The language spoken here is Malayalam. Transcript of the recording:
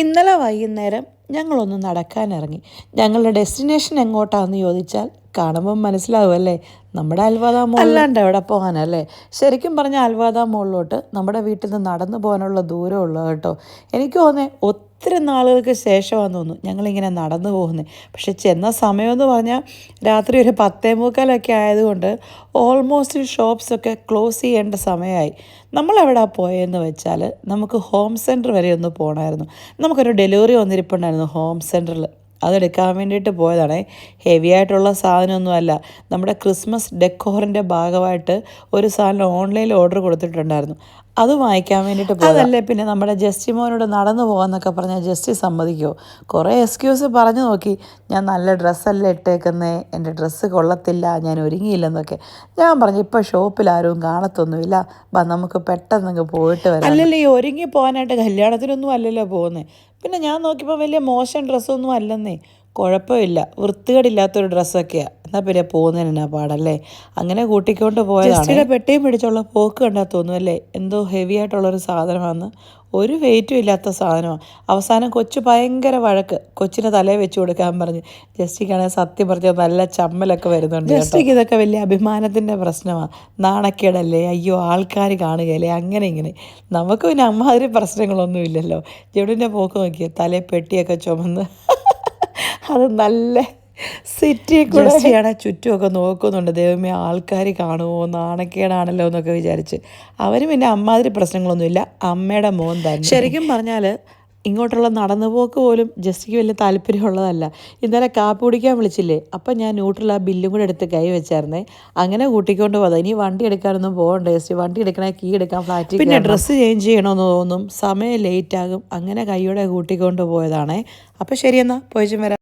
ഇന്നലെ വൈകുന്നേരം ഞങ്ങളൊന്ന് നടക്കാനിറങ്ങി. ഞങ്ങളുടെ ഡെസ്റ്റിനേഷൻ എങ്ങോട്ടാന്ന് ചോദിച്ചാൽ കാണുമ്പോൾ മനസ്സിലാവുമല്ലേ നമ്മുടെ അൽവാദ മോൾ അല്ലാണ്ട് എവിടെ പോകാനല്ലേ? ശരിക്കും പറഞ്ഞാൽ അൽവാദ മോളിലോട്ട് നമ്മുടെ വീട്ടിൽ നിന്ന് നടന്നു പോകാനുള്ള ദൂരമുള്ളത് കേട്ടോ. എനിക്ക് തോന്നുന്നത് ഒത്തിരി നാളുകൾക്ക് ശേഷമാണെന്ന് തോന്നുന്നു ഞങ്ങളിങ്ങനെ നടന്നു പോകുന്നത്. പക്ഷെ ചെന്ന സമയമെന്ന് പറഞ്ഞാൽ രാത്രി ഒരു പത്തേ മുക്കാലൊക്കെ ആയതുകൊണ്ട് ഓൾമോസ്റ്റ് ഷോപ്സൊക്കെ ക്ലോസ് ചെയ്യേണ്ട സമയമായി. നമ്മൾ എവിടെ പോയെന്ന് വെച്ചാൽ നമുക്ക് ഹോം സെന്റർ വരെ ഒന്ന് പോകണമായിരുന്നു. നമുക്കൊരു ഡെലിവറി വന്നിരിപ്പുണ്ടായിരുന്നു ഹോം സെന്ററിൽ അതെടുക്കാൻ വേണ്ടിയിട്ട് പോയതാണ്. ഹെവി ആയിട്ടുള്ള സാധനമൊന്നുമല്ല. നമ്മുടെ ക്രിസ്മസ് ഡെക്കോറിന്റെ ഭാഗമായിട്ട് ഒരു സാധനം ഓൺലൈനിൽ ഓർഡർ കൊടുത്തിട്ടുണ്ടായിരുന്നു. അത് വാങ്ങിക്കാൻ വേണ്ടിയിട്ട് പോയതല്ലേ പിന്നെ നമ്മുടെ ജസ്റ്റി മോനോട് നടന്നു പോകാമെന്നൊക്കെ പറഞ്ഞാൽ ജസ്റ്റി സമ്മതിക്കുമോ കുറേ എക്സ്ക്യൂസ് പറഞ്ഞു നോക്കി. ഞാൻ നല്ല ഡ്രസ്സല്ലേ ഇട്ടേക്കുന്നേ? എന്റെ ഡ്രസ്സ് കൊള്ളത്തില്ല. ഞാൻ ഒരുങ്ങിയില്ലെന്നൊക്കെ. ഞാൻ പറഞ്ഞു ഇപ്പോൾ ഷോപ്പിൽ ആരും കാണത്തൊന്നുമില്ല. ബാ നമുക്ക് പെട്ടെന്ന് പോയിട്ട് വരാം. അല്ലല്ലോ ഈ ഒരുങ്ങി പോകാനായിട്ട് കല്യാണത്തിനൊന്നും അല്ലല്ലോ പോകുന്നത് പിന്നെ ഞാൻ നോക്കിയപ്പോൾ വലിയ മോശം ഡ്രസ്സൊന്നും അല്ലെന്നേ. കുഴപ്പമില്ല. വൃത്തികേടില്ലാത്തൊരു ഡ്രസ്സൊക്കെയാണ് എന്നാൽ പിന്നെ പോകുന്നതിന് എന്നാ പാടല്ലേ? അങ്ങനെ കൂട്ടിക്കൊണ്ട് പോയതാണ്. പെട്ടിയും പിടിച്ചുള്ള പോക്ക് കണ്ടാൽ തോന്നും അല്ലേ എന്തോ ഹെവി ആയിട്ടുള്ളൊരു സാധനമാണ് ഒരു വെയിറ്റും ഇല്ലാത്ത സാധനമാണ് അവസാനം കൊച്ചു ഭയങ്കര വഴക്ക്. കൊച്ചിനെ തലയിൽ വെച്ച് കൊടുക്കാൻ പറഞ്ഞ്. ജസ്റ്റിക്കാണെങ്കിൽ സത്യം പറഞ്ഞാൽ നല്ല ചമ്മലൊക്കെ വരുന്നുണ്ട് ജസ്റ്റിക്ക് ഇതൊക്കെ വലിയ അഭിമാനത്തിന്റെ പ്രശ്നമാണ് നാണക്കേടല്ലേ? അയ്യോ ആൾക്കാർ കാണുകയല്ലേ? അങ്ങനെ ഇങ്ങനെ. നമുക്ക് പിന്നെ അമ്മാതിരി പ്രശ്നങ്ങളൊന്നും ഇല്ലല്ലോ. ജെവിടിന്റെ പോക്ക് നോക്കിയാൽ തലയിൽ പെട്ടിയൊക്കെ ചുമന്ന്. അത് നല്ല സിറ്റി കൂടെയാണ് ചുറ്റുമൊക്കെ നോക്കുന്നുണ്ട്. ദൈവമേ ആൾക്കാർ കാണുമോ നാണക്കേടാണല്ലോ എന്നൊക്കെ വിചാരിച്ച്. അവന് പിന്നെ അമ്മാതിരി പ്രശ്നങ്ങളൊന്നുമില്ല. അമ്മയുടെ മോൻ തന്നെ. ശരിക്കും പറഞ്ഞാൽ ഇങ്ങോട്ടുള്ള നടന്നുപോക്ക് പോലും ജസ്റ്റിക്ക് വലിയ താല്പര്യമുള്ളതല്ല. ഇന്നലെ കാപ്പി കുടിക്കാൻ വിളിച്ചില്ലേ? അപ്പം ഞാൻ ന്യൂട്രൽ ആ ബില്ലും കൂടെ എടുത്ത് കൈ വെച്ചായിരുന്നേ. അങ്ങനെ കൂട്ടിക്കൊണ്ട് പോകാം ഇനി വണ്ടി എടുക്കാനൊന്നും പോകണ്ട ജസ്റ്റ് വണ്ടി എടുക്കണേ കീ എടുക്കാൻ ഫ്ലാറ്റിൽ പിന്നെ ഡ്രസ്സ് ചേഞ്ച് ചെയ്യണമെന്ന് തോന്നും. സമയം ലേറ്റ് ആകും അങ്ങനെ കൈയോടെ കൂട്ടിക്കൊണ്ട് പോയതാണേ. അപ്പം ശരിയെന്നാ പോയിച്ചും വരാം